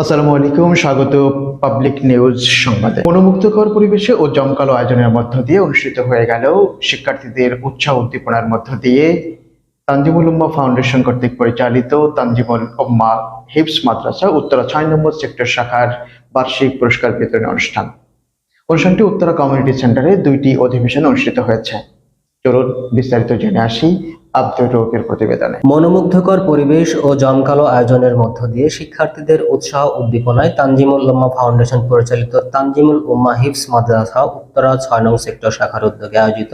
আসসালামু আলাইকুম, স্বাগত পাবলিক নিউজ সংবাদে। মনোমুগ্ধকর পরিবেশে ও জমকালো আয়োজনের মধ্য দিয়ে অনুষ্ঠিত হয়ে গেল শিক্ষার্থীদের উৎসাহ উদ্দীপনার মধ্য দিয়ে তানজিমুল উম্মা ফাউন্ডেশন কর্তৃক পরিচালিত তানজিমুল উম্মা হিপস মাদ্রাসা, উত্তরা ছয় নম্বর সেক্টর শাখার বার্ষিক পুরস্কার বিতরণ অনুষ্ঠান। অনুষ্ঠানটি উত্তরা কমিউনিটি সেন্টারে দুইটি অধিবেশন অনুষ্ঠিত হয়েছে। চলুন বিস্তারিত জেনে আসি। আব্দুর রৌফের প্রতিবেদনে। মনোমুগ্ধকর পরিবেশ ও জমকালো আয়োজনের মধ্য দিয়ে শিক্ষার্থীদের উৎসাহ উদ্দীপনায় তানজিমুল উম্মা ফাউন্ডেশন পরিচালিত তানজিমুল উম্মা হিপস মাদ্রাসা, উত্তরা, ছয় নং সেক্টর শাখার উদ্যোগে আয়োজিত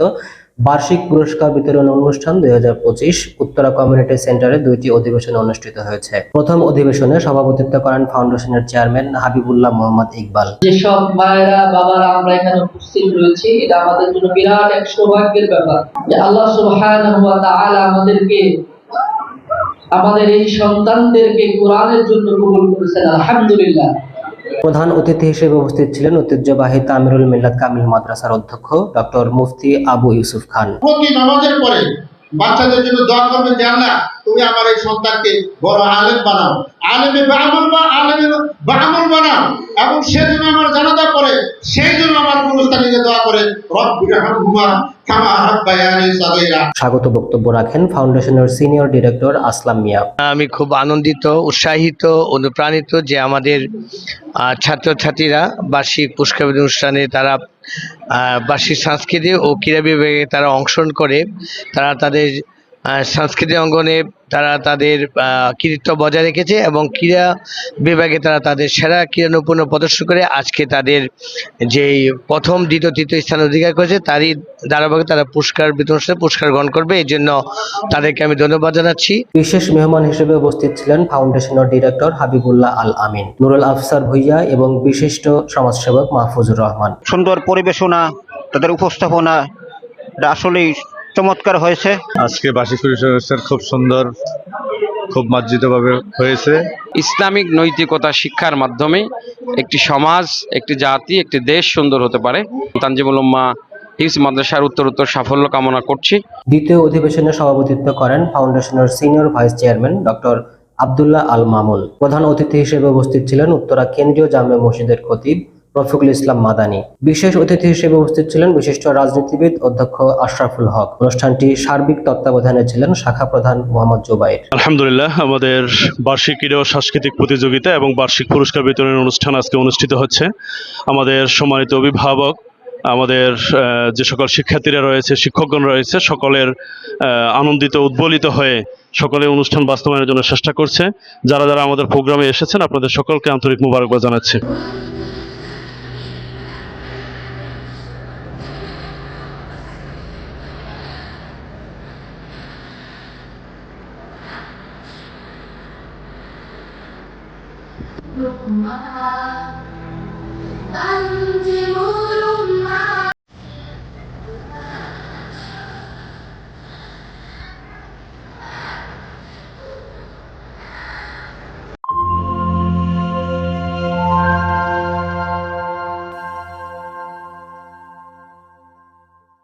বার্ষিক পুরস্কার বিতরণ অনুষ্ঠান দুই হাজার পঁচিশ উত্তরা কমিউনিটি সেন্টারে দুইটি অধিবেশন অনুষ্ঠিত হয়েছে। প্রথম অধিবেশনে সভাপতিত্ব করেন ফাউন্ডেশনের চেয়ারম্যান হাবিবুল্লাহ মোহাম্মদ ইকবাল। যেসব মায়েরা, বাবারা আমরা এখানে উপস্থিত রয়েছি, এটা আমাদের জন্য বিরাট এক সৌভাগ্যের ব্যাপার আল্লাহ আমাদেরকে, আমাদের এই সন্তানদেরকে কোরআনের জন্য কবুল করেছেন, আলহামদুলিল্লাহ। প্রধান অতিথি হিসেবে উপস্থিত ছিলেন ঐতিহ্যবাহী তামিরুল মিল্লাত কামিল মাদ্রাসার অধ্যক্ষ ডক্টর মুফতি আবু ইউসুফ খান। নামাজের পরে বাচ্চাদের জন্য দোয়া করবে যে আল্লাহ তুমি আমার এই সন্তানকে বড় আলেম বানাও। আলেমে বামল বা আলেমে বামল বানাও। এবং সে আমার পড়ে, সেই জন্য আমার স্বাগত বক্তব্য রাখেন ফাউন্ডেশনের সিনিয়র ডিরেক্টর আসলাম মিয়া। আমি খুব আনন্দিত উৎসাহিত অনুপ্রাণিত যে আমাদের ছাত্রছাত্রীরা বার্ষিক পুরস্কার অনুষ্ঠানে তারা বার্ষিক সংস্কৃতি ও ক্রীড়া বিভাগে তারা অংশগ্রহণ করে তারা তাদের সাংস্কৃতিক অঙ্গনে তারা তাদের কৃতিত্ব বজায় রেখেছে এবং ক্রীড়া বিভাগে তারা তাদের সেরা ক্রীড়া নৈপুণ্য প্রদর্শন করে আজকে তাদের যেই প্রথম দ্বিতীয় তৃতীয় স্থান অধিকার করেছে তারই ধারাবাহিক তারা পুরস্কার বিতরণ পুরস্কার গ্রহণ করবে। এই জন্য তাদেরকে আমি ধন্যবাদ জানাচ্ছি। বিশেষ মেহমান হিসেবে উপস্থিত ছিলেন ফাউন্ডেশনের ডিরেক্টর হাবিবুল্লাহ আল আমিন নুরুল আফসার ভুইয়া এবং বিশিষ্ট সমাজসেবক মাহফুজুর রহমান। সুন্দর পরিবেশনা তাদের উপস্থাপনা এটা আসলেই চমৎকার হয়েছে। আজকে বার্ষিক পরিবেশন খুব সুন্দর খুব মার্জিতভাবে হয়েছে। ইসলামিক নৈতিকতা শিক্ষার মাধ্যমে একটি সমাজ একটি জাতি একটি দেশ সুন্দর হতে পারে। তানজিমুল উম্মা হিফজ মাদ্রাসার উত্তর উত্তর সাফল্য কামনা করছি। দ্বিতীয় অধিবেশনে সভাপতিত্ব করেন ফাউন্ডেশনের senior vice chairman doctor Abdullah Al Mamun. প্রধান অতিথি হিসেবে উপস্থিত ছিলেন উত্তরা কেন্দ্রীয় জামে মসজিদের খতিব রফিকুল ইসলাম মাদানী। বিশেষ অতিথি হিসেবে উপস্থিত ছিলেন বিশিষ্ট রাজনীতিবিদ অধ্যক্ষ আশরাফুল হক। অনুষ্ঠানটি সার্বিক তত্ত্বাবধানে ছিলেন শাখা প্রধান মোহাম্মদ জুবাইর আলহামদুলিল্লাহ, আমাদের বার্ষিক ক্রীড়া সাংস্কৃতিক প্রতিযোগিতা এবং বার্ষিক পুরস্কার বিতরণের অনুষ্ঠান আজকে অনুষ্ঠিত হচ্ছে। আমাদের সম্মানিত অভিভাবক, আমাদের যে সকল শিক্ষার্থীরা রয়েছে, শিক্ষকগণ রয়েছে, সকলের আনন্দিত, উদ্বলিত হয়ে সকলে অনুষ্ঠান বাস্তবায়নের জন্য চেষ্টা করছে। যারা যারা আমাদের প্রোগ্রামে এসেছেন, আপনাদের সকলকে আন্তরিক মুবারকবাদ জানাচ্ছি। lúc mà.